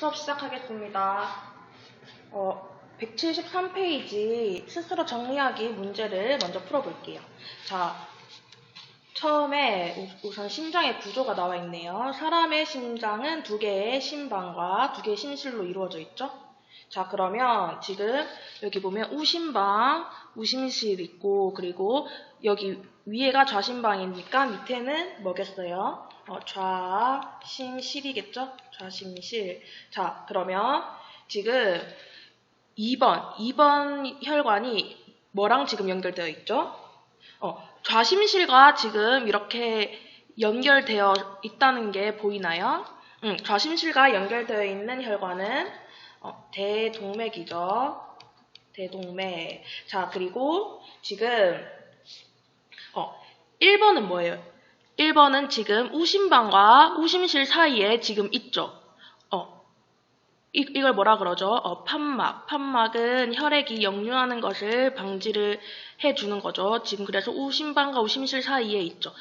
수업 시작하겠습니다. 어, 173페이지 스스로 정리하기 문제를 먼저 풀어볼게요. 자, 처음에 우- 우선 심장의 구조가 나와 있네요. 사람의 심장은 두 개의 심방과 두 개의 심실로 이루어져 있죠. 자, 그러면 지금 여기 보면 우심방, 우심실 있고, 그리고 여기 위에가 좌심방이니까 밑에는 뭐겠어요? 어, 좌심실이겠죠? 좌심실. 자, 그러면 지금 2번, 2번 혈관이 뭐랑 지금 연결되어 있죠? 어, 좌심실과 지금 이렇게 연결되어 있다는 게 보이나요? 응, 좌심실과 연결되어 있는 혈관은 어, 대동맥이죠. 대동맥. 자, 그리고 지금 어, 1번은 뭐예요? 1번은 지금 우심방과 우심실 사이에 지금 있죠. 어, 이, 이걸 뭐라 그러죠? 어, 판막. 판막은 혈액이 역류하는 것을 방지를 해주는 거죠. 지금 그래서 우심방과 우심실 사이에 있죠.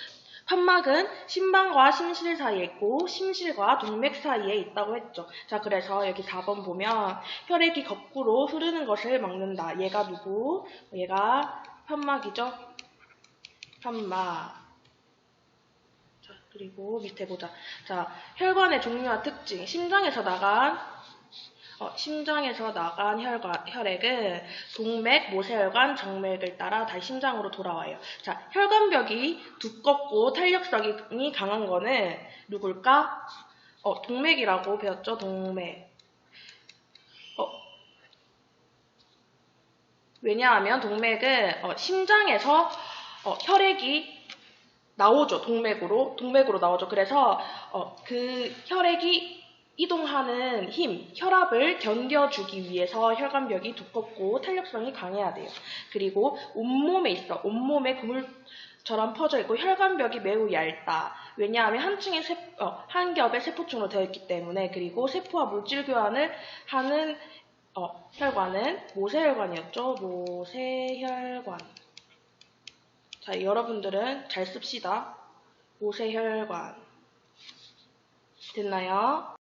판막은 심방과 심실 사이에 있고 심실과 동맥 사이에 있다고 했죠. 자, 그래서 여기 4번 보면 혈액이 거꾸로 흐르는 것을 막는다. 얘가 누구? 얘가 판막이죠. 판막. 자, 그리고 밑에 보자. 자, 혈관의 종류와 특징. 심장에서 나간 어, 심장에서 나간 혈관, 혈액은 동맥, 모세혈관, 정맥을 따라 다시 심장으로 돌아와요. 자, 혈관벽이 두껍고 탄력성이 강한 거는 누굴까? 어, 동맥이라고 배웠죠, 동맥. 어, 왜냐하면 동맥은 어, 심장에서 어, 혈액이 나오죠, 동맥으로. 동맥으로 나오죠. 그래서 어, 그 혈액이 이동하는 힘, 혈압을 견뎌주기 위해서 혈관벽이 두껍고 탄력성이 강해야 돼요. 그리고 온몸에 있어. 온몸에 그물처럼 퍼져 있고 혈관벽이 매우 얇다. 왜냐하면 한 층의 세, 어, 한 겹의 세포층으로 되어 있기 때문에 그리고 세포와 물질 교환을 하는 어, 혈관은 모세혈관이었죠. 모세혈관. 자, 여러분들은 잘 씁시다. 모세혈관. 됐나요?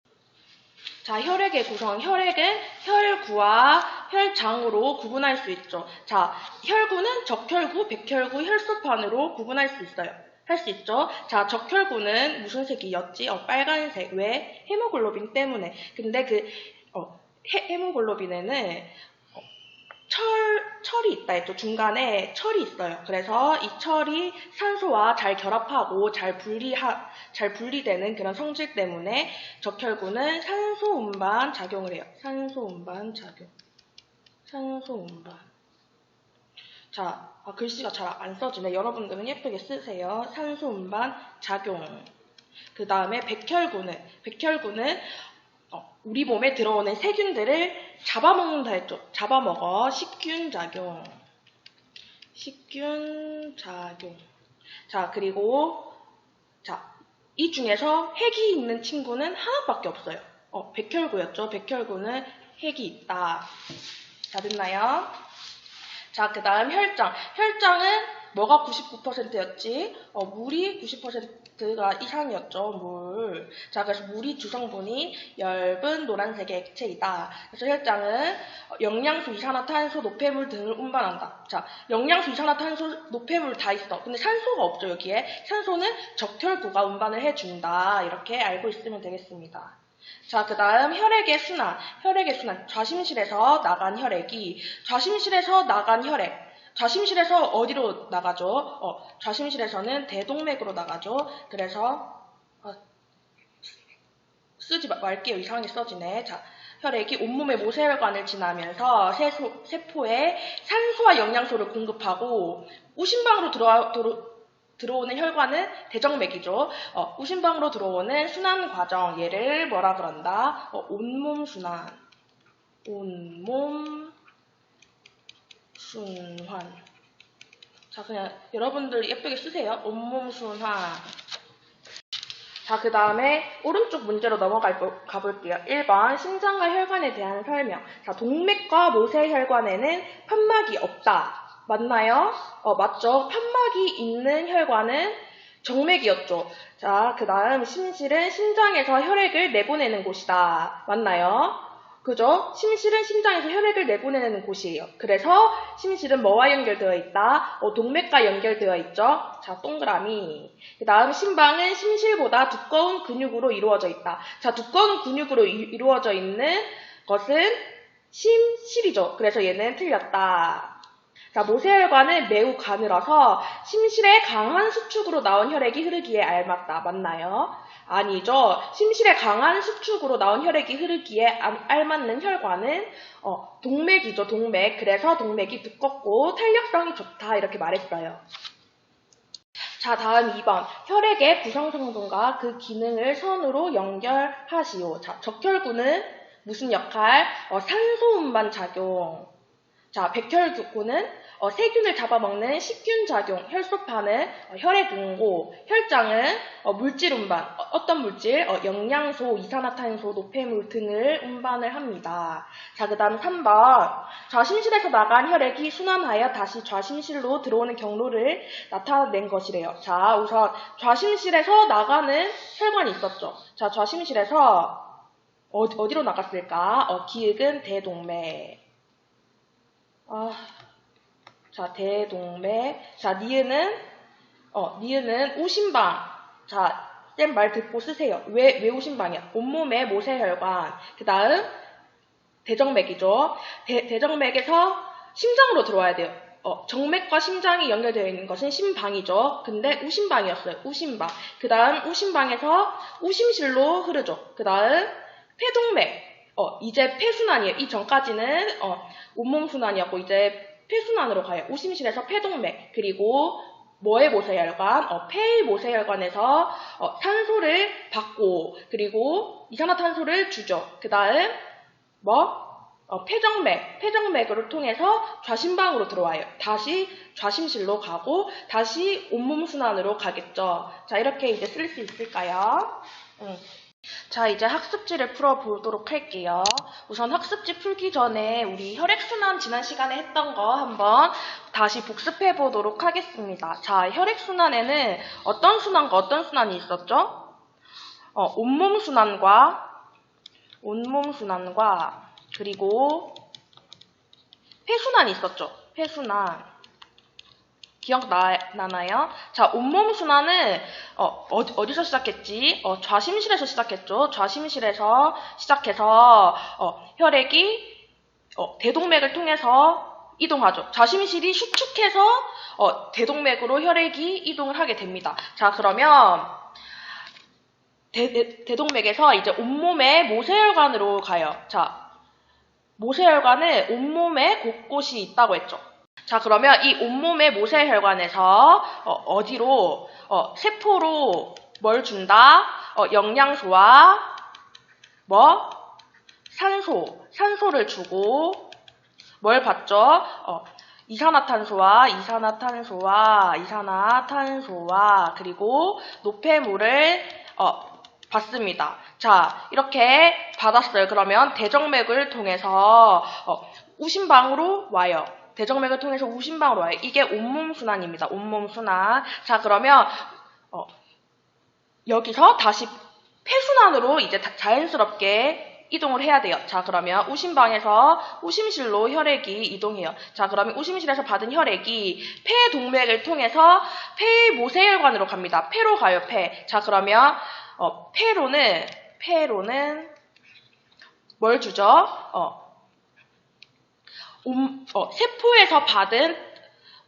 자, 혈액의 구성. 혈액은 혈구와 혈장으로 구분할 수 있죠. 자, 혈구는 적혈구, 백혈구, 혈소판으로 구분할 수 있어요. 할 수 있죠. 자, 적혈구는 무슨 색이었지? 어, 빨간색. 왜? 헤모글로빈 때문에. 근데 그, 어, 헤, 헤모글로빈에는 어, 철, 철이 있다 했죠. 중간에 철이 있어요. 그래서 이 철이 산소와 잘 결합하고 잘 분리하, 잘 분리되는 그런 성질 때문에 적혈구는 산소 운반 작용을 해요. 산소 운반 작용. 산소 운반. 자, 아, 글씨가 잘 안 써지네. 여러분들은 예쁘게 쓰세요. 산소 운반 작용. 그 다음에 백혈구는, 백혈구는 어, 우리 몸에 들어오는 세균들을 잡아먹는다 했죠. 잡아먹어. 식균 작용. 식균 작용. 자, 그리고, 자, 이 중에서 핵이 있는 친구는 하나밖에 없어요. 어, 백혈구였죠. 백혈구는 핵이 있다. 자, 됐나요? 자, 그 다음 혈장. 혈장은 뭐가 99%였지? 어, 물이 90% 가 이상이었죠, 물. 자, 그래서 물이 주성분이 엷은 노란색의 액체이다. 그래서 혈장은 어, 영양소, 이산화탄소, 노폐물 등을 운반한다. 자, 영양소, 이산화탄소, 노폐물 다 있어. 근데 산소가 없죠, 여기에. 산소는 적혈구가 운반을 해준다. 이렇게 알고 있으면 되겠습니다. 자, 그 다음 혈액의 순환. 혈액의 순환. 좌심실에서 나간 혈액이, 좌심실에서 나간 혈액. 좌심실에서 어디로 나가죠? 어, 좌심실에서는 대동맥으로 나가죠. 그래서, 어, 쓰지 마- 말게요. 이상하게 써지네. 자, 혈액이 온몸의 모세혈관을 지나면서 세소, 세포에 산소와 영양소를 공급하고 우심방으로 들어와, 들어, 들어오는 혈관은 대정맥이죠. 어, 우심방으로 들어오는 순환 과정, 얘를 뭐라 그런다? 어, 온몸 순환. 온몸 순환. 자, 그냥 여러분들 예쁘게 쓰세요. 온몸 순환. 자, 그 다음에 오른쪽 문제로 넘어가 볼- 가볼게요. 1번, 심장과 혈관에 대한 설명. 자, 동맥과 모세혈관에는 판막이 없다. 맞나요? 어, 맞죠. 판막이 있는 혈관은 정맥이었죠. 자, 그 다음 심실은 심장에서 혈액을 내보내는 곳이다. 맞나요? 그죠? 심실은 심장에서 혈액을 내보내는 곳이에요. 그래서 심실은 뭐와 연결되어 있다? 어, 동맥과 연결되어 있죠. 자, 동그라미. 그 다음 심방은 심실보다 두꺼운 근육으로 이루어져 있다. 자, 두꺼운 근육으로 이, 이루어져 있는 것은 심실이죠. 그래서 얘는 틀렸다. 자, 모세혈관은 매우 가늘어서 심실의 강한 수축으로 나온 혈액이 흐르기에 알맞다. 맞나요? 아니죠. 심실의 강한 수축으로 나온 혈액이 흐르기에 안- 알맞는 혈관은 어, 동맥이죠. 동맥. 그래서 동맥이 두껍고 탄력성이 좋다. 이렇게 말했어요. 자, 다음 2번. 혈액의 구성 성분과 그 기능을 선으로 연결하시오. 자, 적혈구는 무슨 역할? 어, 산소 운반 작용. 자, 백혈구는 어, 세균을 잡아먹는 식균 작용, 혈소판은 어, 혈액 응고, 혈장은 어, 물질 운반, 어, 떤 물질? 어, 영양소, 이산화탄소, 노폐물 등을 운반을 합니다. 자, 그 다음 3번. 좌심실에서 나간 혈액이 순환하여 다시 좌심실로 들어오는 경로를 나타낸 것이래요. 자, 우선 좌심실에서 나가는 혈관이 있었죠. 자, 좌심실에서 어, 어디로 나갔을까? 어, 기획은 대동맥. 아, 자, 대동맥. 자, 니은은, 어, 니은은 우심방. 자, 쌤 말 듣고 쓰세요. 왜, 왜 우심방이야? 온몸의 모세혈관. 그 다음, 대정맥이죠. 대, 대정맥에서 심장으로 들어와야 돼요. 어, 정맥과 심장이 연결되어 있는 것은 심방이죠. 근데 우심방이었어요. 우심방. 그 다음 우심방에서 우심실로 흐르죠. 그 다음 폐동맥. 어, 이제 폐순환이에요. 이 전까지는 어, 온몸순환이었고 이제 폐순환으로 가요. 우심실에서 폐동맥. 그리고 뭐의 모세혈관? 어, 폐의 모세혈관에서 어, 산소를 받고 그리고 이산화탄소를 주죠. 그 다음 뭐? 어, 폐정맥, 폐정맥을 통해서 좌심방으로 들어와요. 다시 좌심실로 가고 다시 온몸 순환으로 가겠죠. 자, 이렇게 이제 쓸 수 있을까요? 음. 자, 이제 학습지를 풀어보도록 할게요. 우선 학습지 풀기 전에 우리 혈액순환 지난 시간에 했던 거 한번 다시 복습해 보도록 하겠습니다. 자, 혈액순환에는 어떤 순환과 어떤 순환이 있었죠? 어, 온몸 순환과 온몸 순환과 그리고 폐순환이 있었죠. 폐순환. 기억나나요? 자, 온몸 순환은 어, 어디, 서 시작했지? 어, 좌심실에서 시작했죠. 좌심실에서 시작해서 어, 혈액이 어, 대동맥을 통해서 이동하죠. 좌심실이 수축해서 어, 대동맥으로 혈액이 이동을 하게 됩니다. 자, 그러면 대, 동맥에서 이제 온몸의 모세혈관으로 가요. 자, 모세혈관은 온몸에 곳곳이 있다고 했죠. 자, 그러면 이 온몸의 모세 혈관에서 어, 디로 어, 세포로 뭘 준다? 어, 영양소와 뭐? 산소, 산소를 주고 뭘 받죠? 어, 이산화탄소와 이산화탄소와 이산화탄소와 그리고 노폐물을 어, 받습니다. 자, 이렇게 받았어요. 그러면 대정맥을 통해서 어, 우심방으로 와요. 대정맥을 통해서 우심방으로 와요. 이게 온몸 순환입니다. 온몸 순환. 자, 그러면 어, 여기서 다시 폐순환으로 이제 다- 자연스럽게 이동을 해야 돼요. 자, 그러면 우심방에서 우심실로 혈액이 이동해요. 자, 그러면 우심실에서 받은 혈액이 폐동맥을 통해서 폐 모세혈관으로 갑니다. 폐로 가요, 폐. 자, 그러면 어, 폐로는 폐로는 뭘 주죠? 어, 온- 어, 세포에서 받은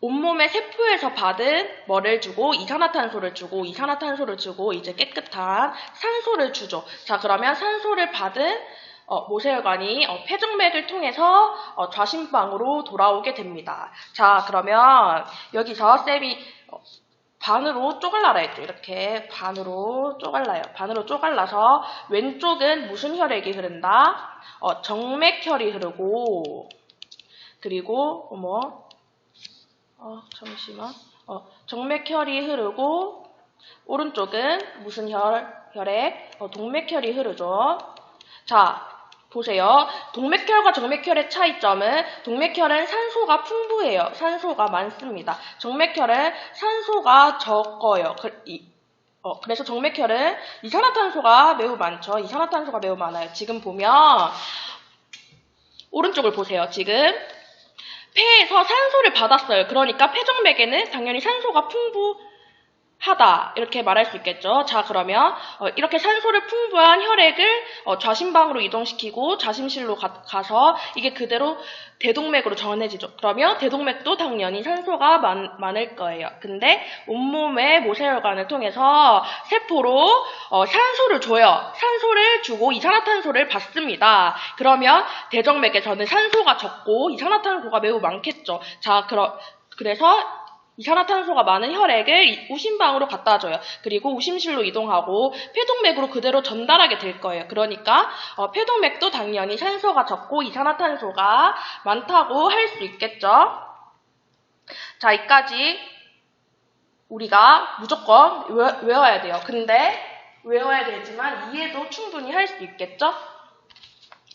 온몸의 세포에서 받은 뭐를 주고 이산화탄소를 주고 이산화탄소를 주고 이제 깨끗한 산소를 주죠. 자 그러면 산소를 받은 어, 모세혈관이 어, 폐정맥을 통해서 어, 좌심방으로 돌아오게 됩니다. 자 그러면 여기서 쌤이 어, 반으로 쪼갈라라 했죠. 이렇게 반으로 쪼갈라요. 반으로 쪼갈라서 왼쪽은 무슨 혈액이 흐른다? 어, 정맥혈이 흐르고 그리고 어머 어, 잠시만. 어, 정맥혈이 흐르고 오른쪽은 무슨 혈? 혈액? 어, 동맥혈이 흐르죠. 자, 보세요. 동맥혈과 정맥혈의 차이점은 동맥혈은 산소가 풍부해요. 산소가 많습니다. 정맥혈은 산소가 적어요. 그, 이, 어, 그래서 정맥혈은 이산화탄소가 매우 많죠. 이산화탄소가 매우 많아요. 지금 보면 오른쪽을 보세요. 지금 폐에서 산소를 받았어요. 그러니까 폐정맥에는 당연히 산소가 풍부 하다 이렇게 말할 수 있겠죠. 자 그러면 어, 이렇게 산소를 풍부한 혈액을 어, 좌심방으로 이동시키고 좌심실로 가, 서 이게 그대로 대동맥으로 전해지죠. 그러면 대동맥도 당연히 산소가 많, 많을 거예요. 근데 온몸의 모세혈관을 통해서 세포로 어, 산소를 줘요. 산소를 주고 이산화탄소를 받습니다. 그러면 대정맥에서는 산소가 적고 이산화탄소가 매우 많겠죠. 자, 그러, 그래서 이산화탄소가 많은 혈액을 우심방으로 갖다 줘요. 그리고 우심실로 이동하고 폐동맥으로 그대로 전달하게 될 거예요. 그러니까 어, 폐동맥도 당연히 산소가 적고 이산화탄소가 많다고 할 수 있겠죠. 자, 이까지 우리가 무조건 외, 워야 돼요. 근데 외워야 되지만 이해도 충분히 할 수 있겠죠?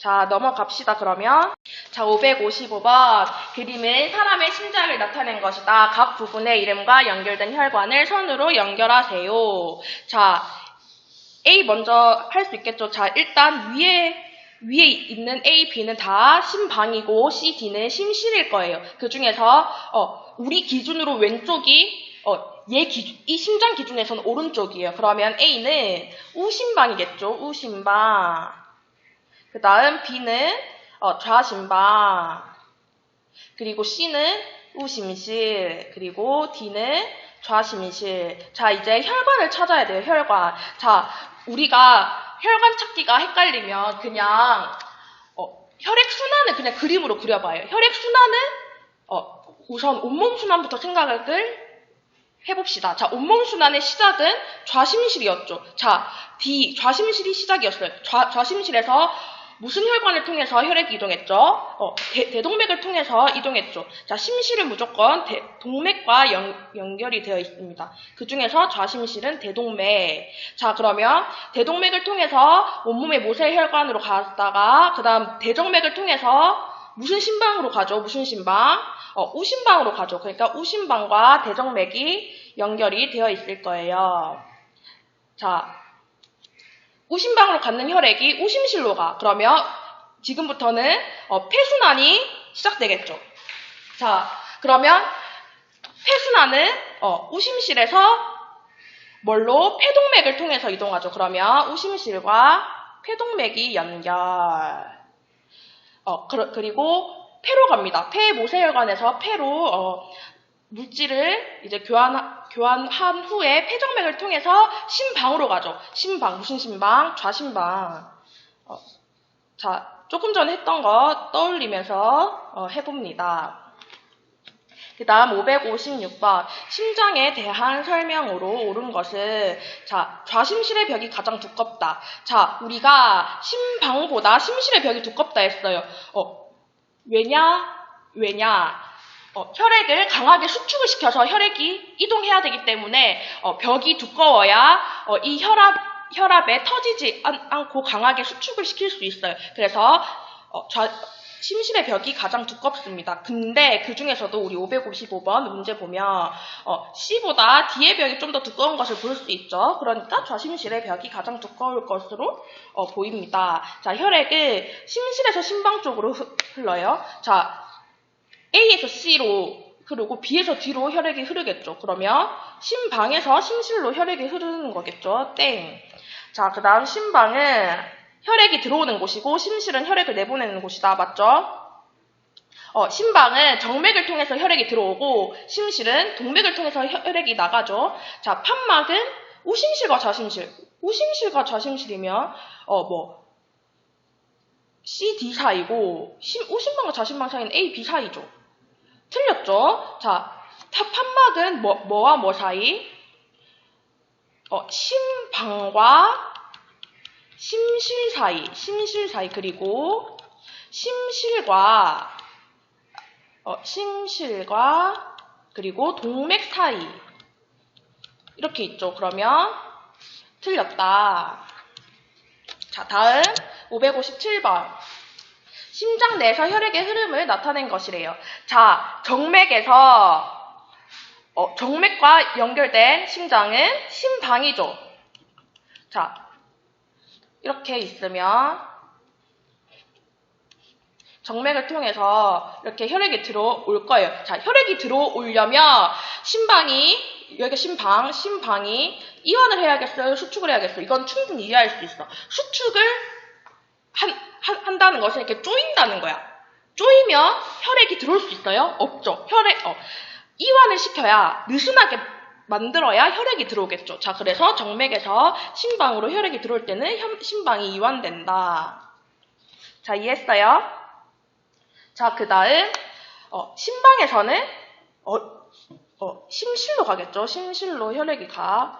자, 넘어갑시다, 그러면. 자, 555번. 그림은 사람의 심장을 나타낸 것이다. 각 부분의 이름과 연결된 혈관을 선으로 연결하세요. 자, A 먼저 할 수 있겠죠? 자, 일단 위에, 위에 있는 A, B는 다 심방이고 C, D는 심실일 거예요. 그 중에서, 어, 우리 기준으로 왼쪽이, 어, 얘 기준, 이 심장 기준에서는 오른쪽이에요. 그러면 A는 우심방이겠죠? 우심방. 그 다음 B는 어, 좌심방, 그리고 C는 우심실, 그리고 D는 좌심실. 자, 이제 혈관을 찾아야 돼요, 혈관. 자, 우리가 혈관 찾기가 헷갈리면 그냥 어, 혈액 순환을 그냥 그림으로 그려봐요. 혈액 순환은 어, 우선 온몸 순환부터 생각을 해봅시다. 자, 온몸 순환의 시작은 좌심실이었죠. 자, D 좌심실이 시작이었어요. 좌, 좌심실에서 무슨 혈관을 통해서 혈액이 이동했죠? 어, 대, 동맥을 통해서 이동했죠. 자, 심실은 무조건 대, 동맥과 연, 결이 되어 있습니다. 그 중에서 좌심실은 대동맥. 자, 그러면 대동맥을 통해서 온몸의 모세 혈관으로 갔다가 그 다음 대정맥을 통해서 무슨 심방으로 가죠? 무슨 심방? 어, 우심방으로 가죠. 그러니까 우심방과 대정맥이 연결이 되어 있을 거예요. 자, 우심방으로 갖는 혈액이 우심실로 가. 그러면 지금부터는 어, 폐순환이 시작되겠죠. 자, 그러면 폐순환은 어, 우심실에서 뭘로 폐동맥을 통해서 이동하죠. 그러면 우심실과 폐동맥이 연결. 어, 그, 리고 폐로 갑니다. 폐 모세혈관에서 폐로 어, 물질을 이제 교환, 교환한 후에 폐정맥을 통해서 심방으로 가죠. 심방, 무슨 심방? 좌심방. 어, 자, 조금 전에 했던 거 떠올리면서 어, 해봅니다. 그 다음 556번 심장에 대한 설명으로 옳은 것은 자 좌심실의 벽이 가장 두껍다. 자 우리가 심방보다 심실의 벽이 두껍다 했어요. 어 왜냐 왜냐 어, 혈액을 강하게 수축을 시켜서 혈액이 이동해야 되기 때문에 어, 벽이 두꺼워야 어, 이 혈압 혈압에 터지지 않, 고 강하게 수축을 시킬 수 있어요. 그래서 어, 좌, 심실의 벽이 가장 두껍습니다. 근데 그 중에서도 우리 555번 문제 보면 어, C보다 D의 벽이 좀 더 두꺼운 것을 볼 수 있죠. 그러니까 좌심실의 벽이 가장 두꺼울 것으로 어, 보입니다. 자, 혈액을 심실에서 심방 쪽으로 흘러요. 자, A에서 C로 흐르고 B에서 D로 혈액이 흐르겠죠. 그러면 심방에서 심실로 혈액이 흐르는 거겠죠. 땡. 자, 그 다음 심방은 혈액이 들어오는 곳이고 심실은 혈액을 내보내는 곳이다. 맞죠? 어, 심방은 정맥을 통해서 혈액이 들어오고 심실은 동맥을 통해서 혈액이 나가죠. 자, 판막은 우심실과 좌심실. 우심실과 좌심실이면 어, 뭐 C, D 사이고 심, 우심방과 좌심방 사이는 A, B 사이죠. 틀렸죠? 자, 판막은 뭐, 뭐와 뭐 사이? 어, 심방과 심실 사이, 심실 사이, 그리고 심실과, 어, 심실과, 그리고 동맥 사이. 이렇게 있죠. 그러면 틀렸다. 자, 다음 557번. 심장 내에서 혈액의 흐름을 나타낸 것이래요. 자, 정맥에서 어, 정맥과 연결된 심장은 심방이죠. 자, 이렇게 있으면 정맥을 통해서 이렇게 혈액이 들어올 거예요. 자, 혈액이 들어오려면 심방이 여기가 심방, 심방이 이완을 해야겠어요, 수축을 해야겠어요. 이건 충분히 이해할 수 있어. 수축을 한, 한, 한다는 것은 이렇게 쪼인다는 거야. 쪼이면 혈액이 들어올 수 있어요? 없죠. 혈액, 어, 이완을 시켜야 느슨하게 만들어야 혈액이 들어오겠죠. 자, 그래서 정맥에서 심방으로 혈액이 들어올 때는 현- 심방이 이완된다. 자, 이해했어요? 자, 그 다음, 어, 심방에서는, 어, 어, 심실로 가겠죠. 심실로 혈액이 가.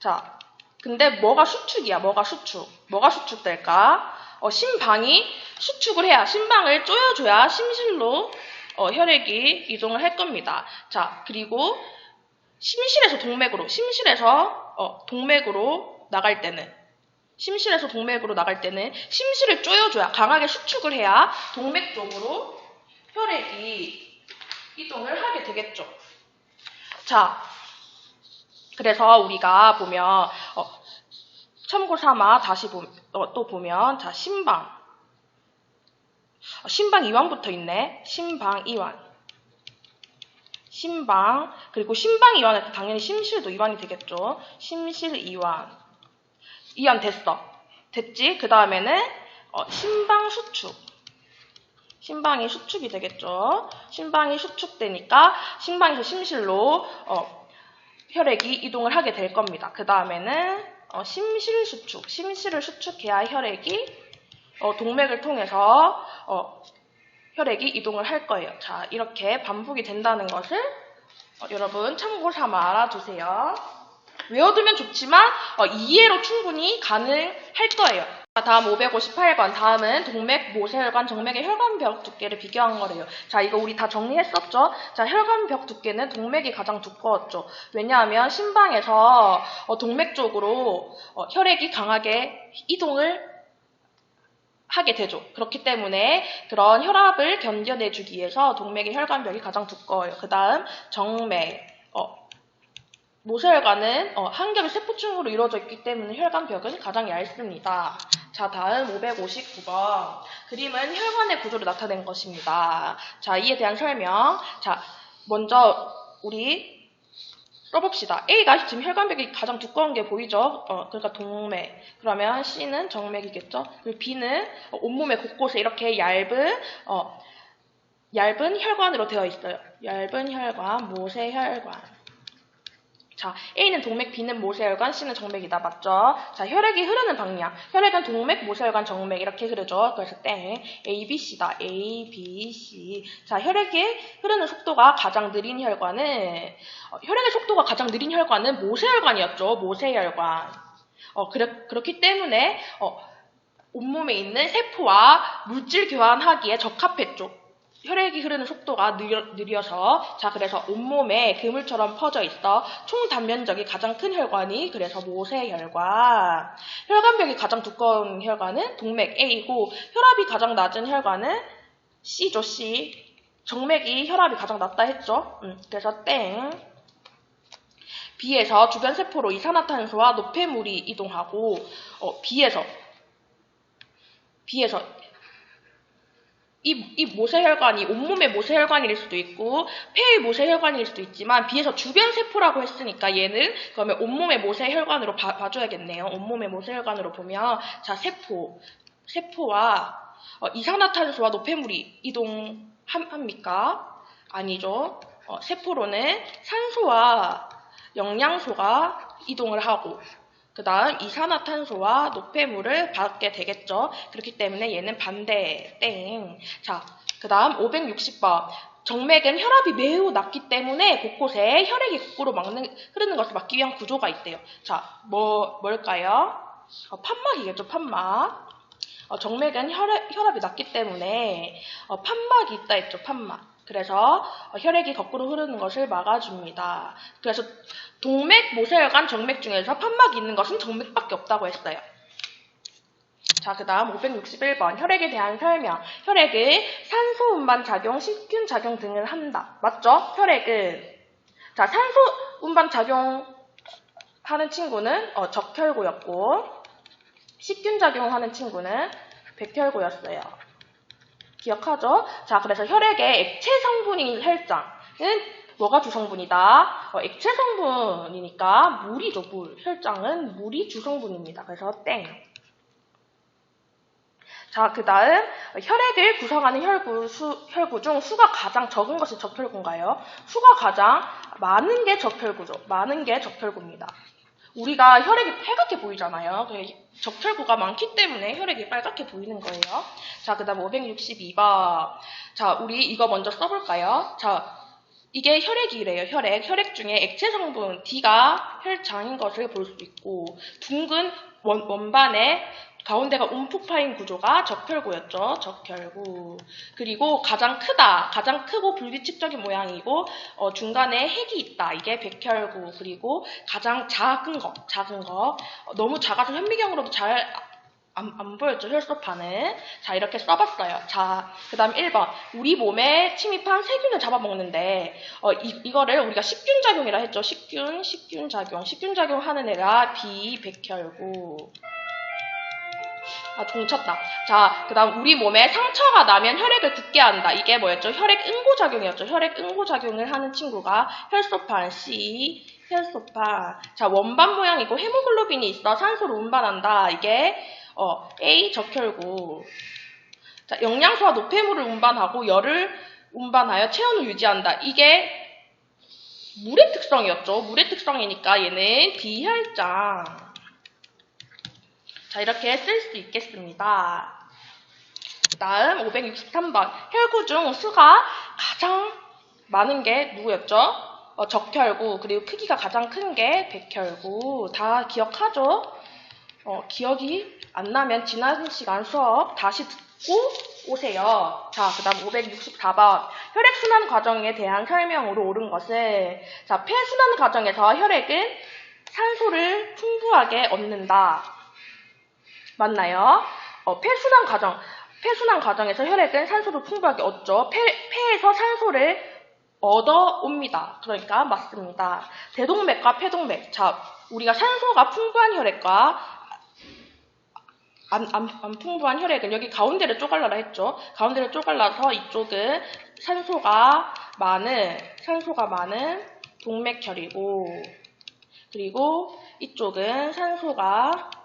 자, 근데 뭐가 수축이야? 뭐가 수축? 뭐가 수축될까? 어, 심방이 수축을 해야, 심방을 쪼여줘야 심실로 어, 혈액이 이동을 할 겁니다. 자, 그리고 심실에서 동맥으로, 심실에서 어, 동맥으로 나갈 때는 심실에서 동맥으로 나갈 때는 심실을 쪼여줘야 강하게 수축을 해야 동맥 쪽으로 혈액이 이동을 하게 되겠죠. 자, 그래서 우리가 보면 어, 참고 삼아 다시 보, 어, 또 보면 자 심방 어, 심방 이완부터 있네. 심방 이완. 심방 그리고 심방 이완할 때 당연히 심실도 이완이 되겠죠. 심실 이완. 이완 됐어. 됐지? 그 다음에는 어, 심방 수축. 심방이 수축이 되겠죠. 심방이 수축되니까 심방에서 심실로 어, 혈액이 이동을 하게 될 겁니다. 그 다음에는 어, 심실 수축. 심실을 수축해야 혈액이 어, 동맥을 통해서 어, 혈액이 이동을 할 거예요. 자, 이렇게 반복이 된다는 것을 어, 여러분 참고 삼아 알아두세요. 외워두면 좋지만 어, 이해로 충분히 가능할 거예요. 자, 다음 558번. 다음은 동맥, 모세혈관, 정맥의 혈관벽 두께를 비교한 거래요. 자, 이거 우리 다 정리했었죠? 자, 혈관벽 두께는 동맥이 가장 두꺼웠죠. 왜냐하면 심방에서 어, 동맥 쪽으로 어, 혈액이 강하게 이동을 하게 되죠. 그렇기 때문에 그런 혈압을 견뎌내주기 위해서 동맥의 혈관벽이 가장 두꺼워요. 그 다음 정맥, 어, 모세혈관은 어, 한 겹의 세포층으로 이루어져 있기 때문에 혈관벽은 가장 얇습니다. 자, 다음 559번. 그림은 혈관의 구조를 나타낸 것입니다. 자, 이에 대한 설명. 자, 먼저 우리 써봅시다. A가 지금 혈관벽이 가장 두꺼운 게 보이죠? 어, 그러니까 동맥. 그러면 C는 정맥이겠죠? 그리고 B는 어, 온몸의 곳곳에 이렇게 얇은, 어, 얇은 혈관으로 되어 있어요. 얇은 혈관, 모세혈관. 자, A는 동맥, B는 모세혈관, C는 정맥이다. 맞죠? 자, 혈액이 흐르는 방향. 혈액은 동맥, 모세혈관, 정맥 이렇게 흐르죠. 그래서 땡. A, B, C다. A, B, C. 자, 혈액이 흐르는 속도가 가장 느린 혈관은 어, 혈액의 속도가 가장 느린 혈관은 모세혈관이었죠. 모세혈관. 어, 그렇, 그렇기 때문에 어, 온몸에 있는 세포와 물질 교환하기에 적합했죠. 혈액이 흐르는 속도가 느려, 느려 서 자 그래서 온몸에 그물처럼 퍼져 있어 총 단면적이 가장 큰 혈관이 그래서 모세혈관. 혈관벽이 가장 두꺼운 혈관은 동맥 A고 혈압이 가장 낮은 혈관은 C죠 C. 정맥이 혈압이 가장 낮다 했죠? 음, 그래서 땡. B에서 주변 세포로 이산화탄소와 노폐물이 이동하고 어, B에서 B에서 이, 이 모세혈관이 온몸의 모세혈관일 수도 있고 폐의 모세혈관일 수도 있지만 B에서 주변 세포라고 했으니까 얘는 그러면 온몸의 모세혈관으로 봐, 봐줘야겠네요. 온몸의 모세혈관으로 보면 자 세포 세포와 어, 이산화탄소와 노폐물이 이동합니까? 아니죠. 어, 세포로는 산소와 영양소가 이동을 하고 그 다음 이산화탄소와 노폐물을 받게 되겠죠. 그렇기 때문에 얘는 반대, 땡. 자, 그 다음 560번. 정맥은 혈압이 매우 낮기 때문에 곳곳에 혈액이 거꾸로 막는, 흐르는 것을 막기 위한 구조가 있대요. 자, 뭐, 뭘까요? 어, 판막이겠죠, 판막. 어, 정맥은 혈압, 혈압이 낮기 때문에 어, 판막이 있다 했죠, 판막. 그래서 어, 혈액이 거꾸로 흐르는 것을 막아줍니다. 그래서 동맥, 모세혈관, 정맥 중에서 판막이 있는 것은 정맥밖에 없다고 했어요. 자, 그 다음 561번. 혈액에 대한 설명. 혈액은 산소 운반 작용, 식균 작용 등을 한다. 맞죠? 혈액은. 자, 산소 운반 작용 하는 친구는 어, 적혈구였고, 식균 작용하는 친구는 백혈구였어요. 기억하죠? 자, 그래서 혈액의 액체 성분인 혈장은 뭐가 주성분이다? 어, 액체 성분이니까 물이죠, 물. 혈장은 물이 주성분입니다. 그래서 땡. 자, 그 다음 혈액을 구성하는 혈구, 수, 혈구 중 수가 가장 적은 것이 적혈구인가요? 수가 가장 많은 게 적혈구죠. 많은 게 적혈구입니다. 우리가 혈액이 빨갛게 보이잖아요. 그 적혈구가 많기 때문에 혈액이 빨갛게 보이는 거예요. 자, 그 다음 562번. 자, 우리 이거 먼저 써볼까요? 자, 이게 혈액이래요. 혈액. 혈액 중에 액체 성분 D가 혈장인 것을 볼 수 있고 둥근 원, 원반에 가운데가 움푹 파인 구조가 적혈구였죠. 적혈구. 그리고 가장 크다. 가장 크고 불규칙적인 모양이고 어, 중간에 핵이 있다. 이게 백혈구. 그리고 가장 작은 거. 작은 거. 어, 너무 작아서 현미경으로도 잘 안, 안 보였죠, 혈소판은. 자, 이렇게 써봤어요. 자, 그 다음 1번. 우리 몸에 침입한 세균을 잡아먹는데, 어, 이, 이거를 우리가 식균작용이라 했죠. 식균, 식균작용. 식균작용 하는 애가 비백혈구. 아, 종쳤다. 자, 그 다음 우리 몸에 상처가 나면 혈액을 굳게 한다. 이게 뭐였죠? 혈액 응고작용이었죠. 혈액 응고작용을 하는 친구가 혈소판 C, 혈소판. 자, 원반 모양이고 헤모글로빈이 있어 산소를 운반한다. 이게 어, A 적혈구. 자, 영양소와 노폐물을 운반하고 열을 운반하여 체온을 유지한다. 이게 물의 특성이었죠. 물의 특성이니까 얘는 비혈장. 자, 이렇게 쓸 수 있겠습니다. 다음 563번. 혈구 중 수가 가장 많은 게 누구였죠? 어, 적혈구. 그리고 크기가 가장 큰 게 백혈구. 다 기억하죠? 어, 기억이 안 나면 지난 시간 수업 다시 듣고 오세요. 자, 그 다음 564번. 혈액순환 과정에 대한 설명으로 옳은 것을, 자, 폐순환 과정에서 혈액은 산소를 풍부하게 얻는다. 맞나요? 어, 폐순환 과정. 폐순환 과정에서 혈액은 산소를 풍부하게 얻죠. 폐, 폐에서 산소를 얻어옵니다. 그러니까 맞습니다. 대동맥과 폐동맥. 자, 우리가 산소가 풍부한 혈액과 안, 안, 안 풍부한 혈액은 여기 가운데를 쪼갈라라 했죠. 가운데를 쪼갈라서 이쪽은 산소가 많은, 산소가 많은 동맥혈이고, 그리고 이쪽은 산소가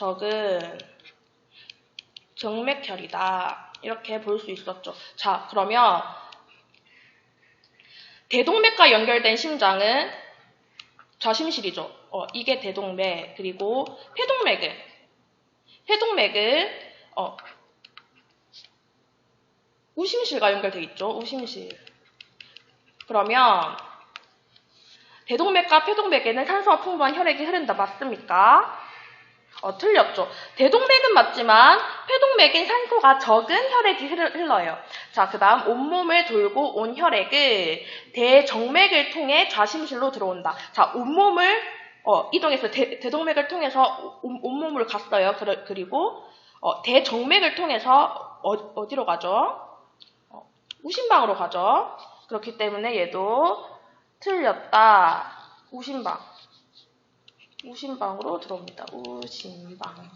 적은 정맥혈이다. 이렇게 볼 수 있었죠. 자, 그러면 대동맥과 연결된 심장은 좌심실이죠. 어, 이게 대동맥. 그리고 폐동맥은 폐동맥은 어, 우심실과 연결돼 있죠. 우심실. 그러면 대동맥과 폐동맥에는 산소가 풍부한 혈액이 흐른다. 맞습니까? 어, 틀렸죠. 대동맥은 맞지만 폐동맥엔 산소가 적은 혈액이 흘러요. 자, 그 다음 온몸을 돌고 온 혈액을 대정맥을 통해 좌심실로 들어온다. 자, 온몸을 어, 이동해서 대, 동맥을 통해서 온, 온몸을 갔어요. 그리고 어, 대정맥을 통해서 어, 디로 가죠? 어, 우심방으로 가죠. 그렇기 때문에 얘도 틀렸다. 우심방. 우심방으로 들어옵니다. 우심방.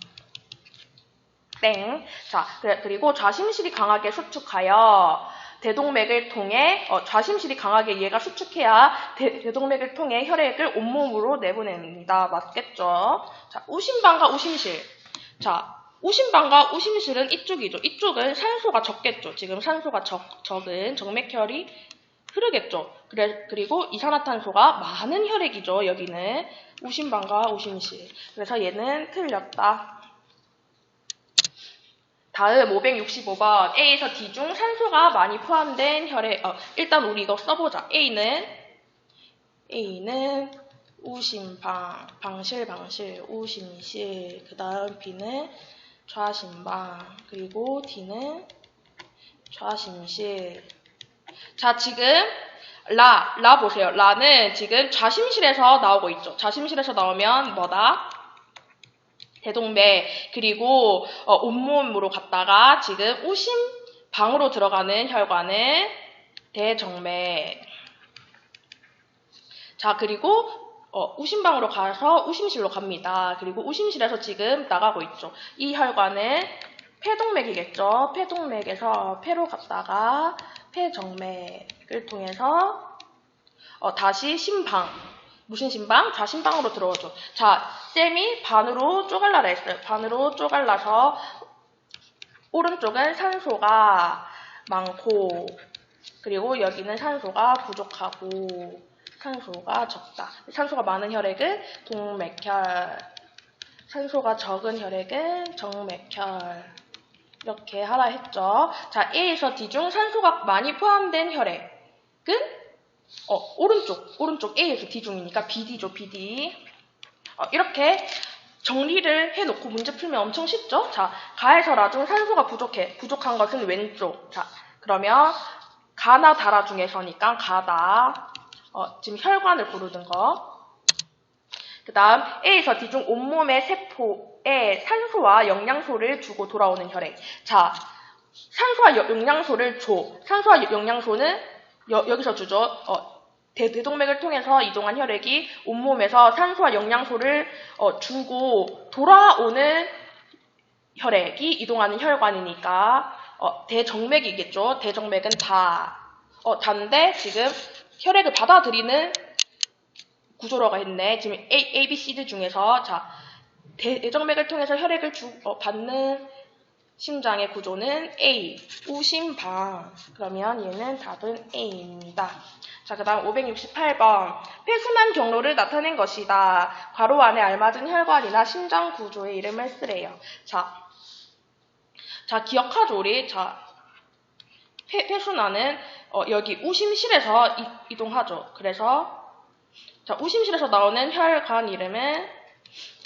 땡. 자, 그리고 좌심실이 강하게 수축하여 대동맥을 통해 어, 좌심실이 강하게 얘가 수축해야 대, 동맥을 통해 혈액을 온몸으로 내보냅니다. 맞겠죠? 자, 우심방과 우심실. 자, 우심방과 우심실은 이쪽이죠. 이쪽은 산소가 적겠죠. 지금 산소가 적, 적은 정맥혈이 흐르겠죠. 그래, 그리고 이산화탄소가 많은 혈액이죠. 여기는 우심방과 우심실. 그래서 얘는 틀렸다. 다음 565번 A에서 D 중 산소가 많이 포함된 혈액 어, 일단 우리 이거 써보자. A는 A는 우심방, 방실, 방실, 우심실. 그 다음 B는 좌심방, 그리고 D는 좌심실. 자, 지금 라, 라 보세요. 라는 지금 좌심실에서 나오고 있죠. 좌심실에서 나오면 뭐다? 대동맥 그리고 어, 온몸으로 갔다가 지금 우심 방으로 들어가는 혈관은 대정맥. 자 그리고 어, 우심방으로 가서 우심실로 갑니다. 그리고 우심실에서 지금 나가고 있죠. 이 혈관은 폐동맥이겠죠. 폐동맥에서 폐로 갔다가 폐정맥 을 통해서 어, 다시 심방. 무슨 심방? 좌심방으로 들어오죠. 자, 쌤이 반으로 쪼갈라라 했어요. 반으로 쪼갈라서 오른쪽은 산소가 많고 그리고 여기는 산소가 부족하고 산소가 적다. 산소가 많은 혈액은 동맥혈, 산소가 적은 혈액은 정맥혈. 이렇게 하라 했죠. 자, A에서 D 중 산소가 많이 포함된 혈액은 어, 오른쪽, 오른쪽 A에서 D 중이니까 BD죠, BD. 어, 이렇게 정리를 해놓고 문제 풀면 엄청 쉽죠? 자, 가에서 라중 산소가 부족해. 부족한 것은 왼쪽. 자, 그러면 가나 다라 중에서니까 가다. 어, 지금 혈관을 고르는 거. 그 다음 A에서 D 중 온몸의 세포에 산소와 영양소를 주고 돌아오는 혈액. 자, 산소와 여- 영양소를 줘. 산소와 여- 영양소는 여, 여기서 주죠. 어, 대, 대동맥을 통해서 이동한 혈액이 온몸에서 산소와 영양소를 어, 주고 돌아오는 혈액이 이동하는 혈관이니까 어, 대정맥이겠죠. 대정맥은 다. 어, 단데 지금 혈액을 받아들이는 구조라고 했네. 지금 A, A, B, C, D 중에서 자 대, 대정맥을 통해서 혈액을 주, 어, 받는 심장의 구조는 A, 우심방. 그러면 얘는 답은 A입니다. 자, 그 다음 568번. 폐순환 경로를 나타낸 것이다. 괄호 안에 알맞은 혈관이나 심장 구조의 이름을 쓰래요. 자, 자, 기억하죠, 우리? 자, 폐, 폐순환은 어, 여기 우심실에서 이, 이동하죠. 그래서 자, 우심실에서 나오는 혈관 이름은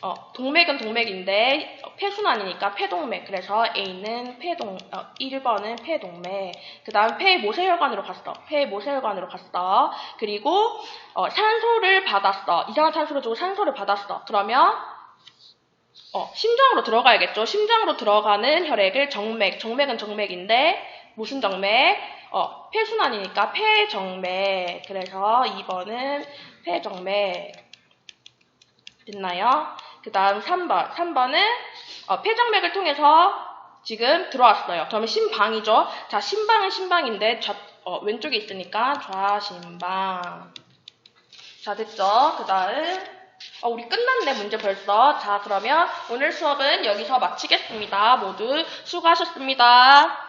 어, 동맥은 동맥인데 어, 폐순환이니까 폐동맥. 그래서 A는 폐동 어, 1번은 폐동맥. 그 다음 폐 모세혈관으로 갔어. 폐 모세혈관으로 갔어. 그리고 어, 산소를 받았어. 이산화탄소를 주고 산소를 받았어. 그러면 어, 심장으로 들어가야겠죠. 심장으로 들어가는 혈액을 정맥. 정맥은 정맥인데 무슨 정맥? 어, 폐순환이니까 폐정맥. 그래서 2번은 폐정맥. 됐나요? 그 다음 3번. 3번은 어, 폐정맥을 통해서 지금 들어왔어요. 그러면 심방이죠. 자, 심방은 심방인데 좌, 어, 왼쪽에 있으니까 좌심방. 자, 됐죠? 그 다음 어, 우리 끝났네, 문제 벌써. 자, 그러면 오늘 수업은 여기서 마치겠습니다. 모두 수고하셨습니다.